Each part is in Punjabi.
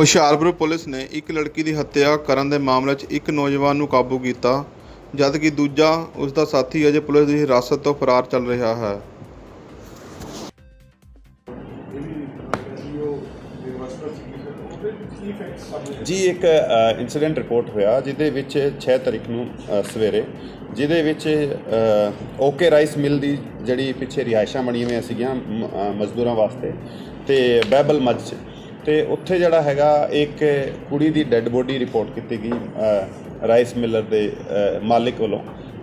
ਹੁਸ਼ਿਆਰਪੁਰ ਪੁਲਿਸ ਨੇ ਇੱਕ ਲੜਕੀ ਦੀ ਹੱਤਿਆ ਕਰਨ ਦੇ ਮਾਮਲੇ 'ਚ ਇੱਕ ਨੌਜਵਾਨ ਨੂੰ ਕਾਬੂ ਕੀਤਾ ਜਦਕਿ ਦੂਜਾ ਉਸ ਦਾ ਸਾਥੀ ਅਜੇ ਪੁਲਿਸ ਦੀ ਹਿਰਾਸਤ ਤੋਂ ਫਰਾਰ ਚੱਲ ਰਿਹਾ ਹੈ। ਜੀ ਇੱਕ ਇਨਸੀਡੈਂਟ ਰਿਪੋਰਟ ਹੋਇਆ ਜਿਹਦੇ ਵਿੱਚ 6 ਤਾਰੀਖ ਨੂੰ ਅ, ਸਵੇਰੇ ਜਿਹਦੇ ਵਿੱਚ ਓਕੇ ਰਾਈਸ ਮਿਲ ਦੀ ਜਿਹੜੀ ਪਿੱਛੇ ਰਿਹਾਇਸ਼ਾਂ ਬਣੀਆਂ ਹੋਈਆਂ ਸੀਗੀਆਂ ਮ- ਅ, ਮਜ਼ਦੂਰਾਂ ਵਾਸਤੇ ਤੇ ਬੈਬਲ ਮੱਝ ਤੇ ਉੱਥੇ ਜਿਹੜਾ ਹੈਗਾ ਇੱਕ ਕੁੜੀ ਦੀ ਡੈੱਡ ਬੋਡੀ ਰਿਪੋਰਟ ਕੀਤੀ ਗਈ ਰਾਈਸ ਮਿਲਰ ਦੇ ਅ, ਮਾਲਿਕ ਵੱਲੋਂ।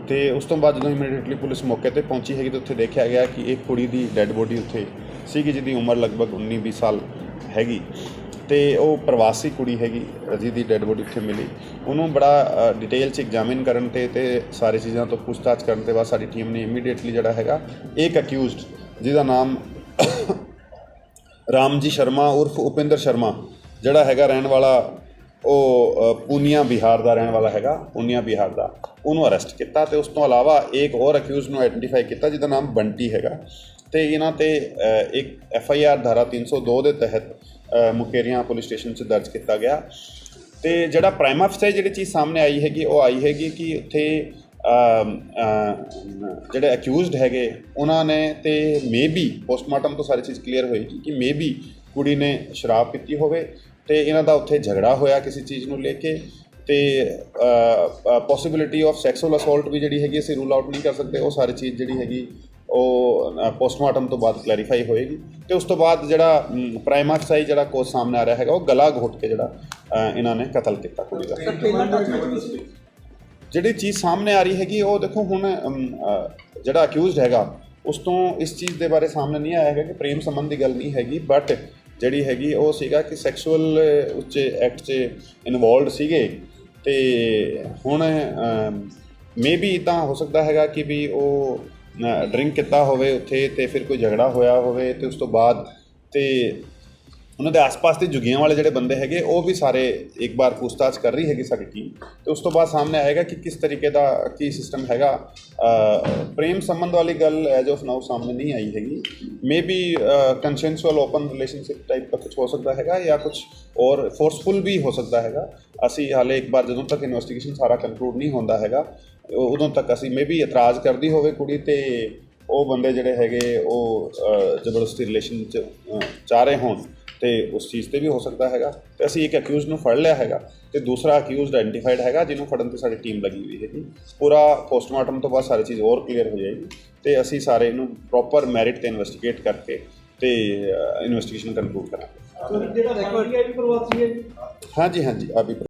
ਤੇ ਉਸ ਤੋਂ ਬਾਅਦ ਜਦੋਂ ਇਮੀਡੀਏਟਲੀ ਪੁਲਿਸ ਮੌਕੇ ਤੇ ਪਹੁੰਚੀ ਹੈਗੀ ਤੇ ਉੱਥੇ ਦੇਖਿਆ ਗਿਆ ਕਿ ਇੱਕ ਕੁੜੀ ਦੀ ਡੈੱਡ ਬੋਡੀ ਉੱਥੇ ਸੀਗੀ ਜਿਹਦੀ ਉਮਰ ਲਗਭਗ 19 20 ਸਾਲ ਹੈਗੀ। ਤੇ ਉਹ ਪ੍ਰਵਾਸੀ ਕੁੜੀ ਹੈਗੀ ਜਿਹਦੀ ਡੈੱਡ ਬੋਡੀ ਉੱਥੇ ਮਿਲੀ। ਉਹਨੂੰ ਬੜਾ ਡਿਟੇਲ ਚ ਐਗਜ਼ਾਮਿਨ ਕਰਨ ਤੇ ਤੇ ਸਾਰੀ ਚੀਜ਼ਾਂ ਤੋਂ ਪੁੱਛਤਾਛ ਕਰਨ ਤੇ ਬਾਅਦ ਸਾਡੀ ਟੀਮ ਨੇ ਇਮੀਡੀਏਟਲੀ ਜਿਹੜਾ ਹੈਗਾ ਇੱਕ ਅਕਿਊਜ਼ਡ ਜਿਹਦਾ ਨਾਮ ਰਾਮਜੀ ਸ਼ਰਮਾ ਉਰਫ ਉਪਿੰਦਰ ਸ਼ਰਮਾ ਜਿਹੜਾ ਹੈਗਾ ਰਹਿਣ ਵਾਲਾ ਉਹ ਪੂਨੀਆ ਬਿਹਾਰ ਦਾ ਰਹਿਣ ਵਾਲਾ ਹੈਗਾ ਪੂਨੀਆ ਬਿਹਾਰ ਦਾ। ਉਹਨੂੰ ਅਰੈਸਟ ਕੀਤਾ ਤੇ ਉਸ ਤੋਂ ਇਲਾਵਾ ਇੱਕ ਹੋਰ ਅਕਿਊਜ਼ ਨੂੰ ਆਇਡੈਂਟੀਫਾਈ ਕੀਤਾ ਜਿਹਦਾ ਨਾਮ ਬੰਟੀ ਹੈਗਾ। ਤੇ ਇਹਨਾਂ ਤੇ ਇੱਕ ਐਫ ਆਈ ਆਰ ਧਾਰਾ 302 ਦੇ ਤਹਿਤ ਅ, ਮੁਕੇਰੀਆਂ ਪੁਲਿਸ ਸਟੇਸ਼ਨ 'ਚ ਦਰਜ ਕੀਤਾ ਗਿਆ। ਤੇ ਜਿਹੜਾ ਪ੍ਰਾਈਮ ਅਫਸਰ ਜਿਹੜੀ ਚੀਜ਼ ਸਾਹਮਣੇ ਆਈ ਹੈਗੀ ਉਹ ਆਈ ਹੈਗੀ ਕਿ ਉੱਥੇ ਜਿਹੜੇ ਅਕਿਊਜ਼ਡ ਹੈਗੇ, ਉਹਨਾਂ ਨੇ ਤੇ ਮੇਬੀ ਪੋਸਟਮਾਰਟਮ ਤੋਂ ਸਾਰੀ ਚੀਜ਼ ਕਲੀਅਰ ਹੋਏਗੀ ਕਿ ਮੇਬੀ ਕੁੜੀ ਨੇ ਸ਼ਰਾਬ ਪੀਤੀ ਹੋਵੇ ਤੇ ਇਹਨਾਂ ਦਾ ਉੱਥੇ ਝਗੜਾ ਹੋਇਆ ਕਿਸੇ ਚੀਜ਼ ਨੂੰ ਲੈ ਕੇ ਤੇ ਪੋਸਿਬਿਲਿਟੀ ਆਫ ਸੈਕਸੁਅਲ ਅਸੌਲਟ ਵੀ ਜਿਹੜੀ ਹੈਗੀ ਅਸੀਂ ਰੂਲ ਆਊਟ ਨਹੀਂ ਕਰ ਸਕਦੇ, ਉਹ ਸਾਰੀ ਚੀਜ਼ ਜਿਹੜੀ ਹੈਗੀ, ਉਹ ਪੋਸਟਮਾਰਟਮ ਤੋਂ ਬਾਅਦ ਕਲੈਰੀਫਾਈ ਹੋਏਗੀ ਤੇ ਉਸ ਤੋਂ ਬਾਅਦ ਜਿਹੜਾ ਪ੍ਰਾਈਮਾ ਫਸਾਈ ਜਿਹੜਾ ਕੋਸ ਸਾਹਮਣੇ ਆ ਰਿਹਾ ਹੈਗਾ, ਉਹ ਗਲਾ ਘੋਟ ਕੇ ਜਿਹੜਾ ਇਹਨਾਂ ਨੇ ਕਤਲ ਕੀਤਾ ਕੁੜੀ ਦਾ। ਜਿਹੜੀ ਚੀਜ਼ ਸਾਹਮਣੇ ਆ ਰਹੀ ਹੈਗੀ, ਉਹ ਦੇਖੋ ਹੁਣ ਜਿਹੜਾ ਅਕਿਊਜ਼ਡ ਹੈਗਾ, ਉਸ ਤੋਂ ਇਸ ਚੀਜ਼ ਦੇ ਬਾਰੇ ਸਾਹਮਣੇ ਨਹੀਂ ਆਇਆ ਹੈਗਾ ਕਿ ਪ੍ਰੇਮ ਸੰਬੰਧ ਦੀ ਗੱਲ ਨਹੀਂ ਹੈਗੀ ਬਟ ਜਿਹੜੀ ਹੈਗੀ ਉਹ ਸੀਗਾ ਕਿ ਸੈਕਸ਼ੂਅਲ ਉੱਚ ਐਕਟ 'ਚ ਇਨਵੋਲਡ ਸੀਗੇ। ਤੇ ਹੁਣ ਮੇਬੀ ਤਾਂ ਹੋ ਸਕਦਾ ਹੈਗਾ ਕਿ ਵੀ ਉਹ ਡਰਿੰਕ ਕੀਤਾ ਹੋਵੇ ਉੱਥੇ ਤੇ ਫਿਰ ਕੋਈ ਝਗੜਾ ਹੋਇਆ ਹੋਵੇ ਤੇ ਉਸ ਤੋਂ ਬਾਅਦ ਤੇ ਉਹਨਾਂ ਦੇ ਆਸ-ਪਾਸ ਦੇ ਜੁਗੀਆਂ ਵਾਲੇ ਜਿਹੜੇ ਬੰਦੇ ਹੈਗੇ, ਉਹ ਵੀ ਸਾਰੇ ਇੱਕ ਵਾਰ ਪੁੱਛਤਾਛ ਕਰ ਰਹੀ ਹੈਗੀ ਸਾਡੀ ਟੀਮ ਤੇ ਉਸ ਤੋਂ ਬਾਅਦ ਸਾਹਮਣੇ ਆਏਗਾ ਕਿ ਕਿਸ ਤਰੀਕੇ ਦਾ, ਕੀ ਸਿਸਟਮ ਹੈਗਾ। ਪ੍ਰੇਮ ਸੰਬੰਧ ਵਾਲੀ ਗੱਲ ਐਜ ਆਫ ਨਾਓ ਸਾਹਮਣੇ ਨਹੀਂ ਆਈ ਹੈਗੀ। Maybe consensual open relationship type ਦਾ ਕੁਝ ਹੋ ਸਕਦਾ ਹੈਗਾ ਜਾਂ ਕੁਝ ਔਰ ਫੋਰਸਫੁਲ ਵੀ ਹੋ ਸਕਦਾ ਹੈਗਾ। ਅਸੀਂ ਹਾਲੇ ਇੱਕ ਵਾਰ ਜਦੋਂ ਤੱਕ ਇਨਵੈਸਟੀਗੇਸ਼ਨ ਸਾਰਾ ਕੰਕਲੂਡ ਨਹੀਂ ਹੁੰਦਾ ਹੈਗਾ ਉਦੋਂ ਤੱਕ ਅਸੀਂ ਮੇਬੀ ਇਤਰਾਜ਼ ਕਰਦੀ ਹੋਵੇ ਕੁੜੀ ਤੇ ਉਹ ਬੰਦੇ ਜਿਹੜੇ ਹੈਗੇ, ਉਹ ਜ਼ਬਰਦਸਤੀ ਰਿਲੇਸ਼ਨ ਚ ਚਾਹ ਰਹੇ ਹੋਣ। ਤੇ ਉਸ ਚੀਜ਼ ਤੇ ਵੀ ਹੋ ਸਕਦਾ ਹੈਗਾ। ਤੇ ਅਸੀਂ ਇੱਕ ਅਕਿਊਜ਼ ਨੂੰ ਫੜ ਲਿਆ ਹੈਗਾ ਤੇ ਦੂਸਰਾ ਅਕਿਊਜ਼ਡ ਆਇਡੈਂਟੀਫਾਈਡ ਹੈਗਾ ਜਿਹਨੂੰ ਫੜਨ ਤੇ ਸਾਡੀ ਟੀਮ ਲੱਗੀ ਹੋਈ ਹੈਗੀ ਪੂਰਾ ਪੋਸਟਮਾਰਟਮ ਤੋਂ ਬਾਅਦ ਸਾਰੀ ਚੀਜ਼ ਹੋਰ ਕਲੀਅਰ ਹੋ ਜਾਏਗੀ ਤੇ ਅਸੀਂ ਸਾਰੇ ਇਹਨੂੰ ਪ੍ਰੋਪਰ ਮੈਰਿਟ ਤੇ ਇਨਵੈਸਟੀਗੇਟ ਕਰਕੇ ਤੇ ਇਨਵੈਸਟੀਗੇਸ਼ਨ ਕੰਕਲੂਡ ਕਰਾਂਗੇ। ਜਿਹੜਾ ਹੈ ਵੀ ਹੈ ਜੀ? ਹਾਂਜੀ ਹਾਂਜੀ ਆ ਵੀ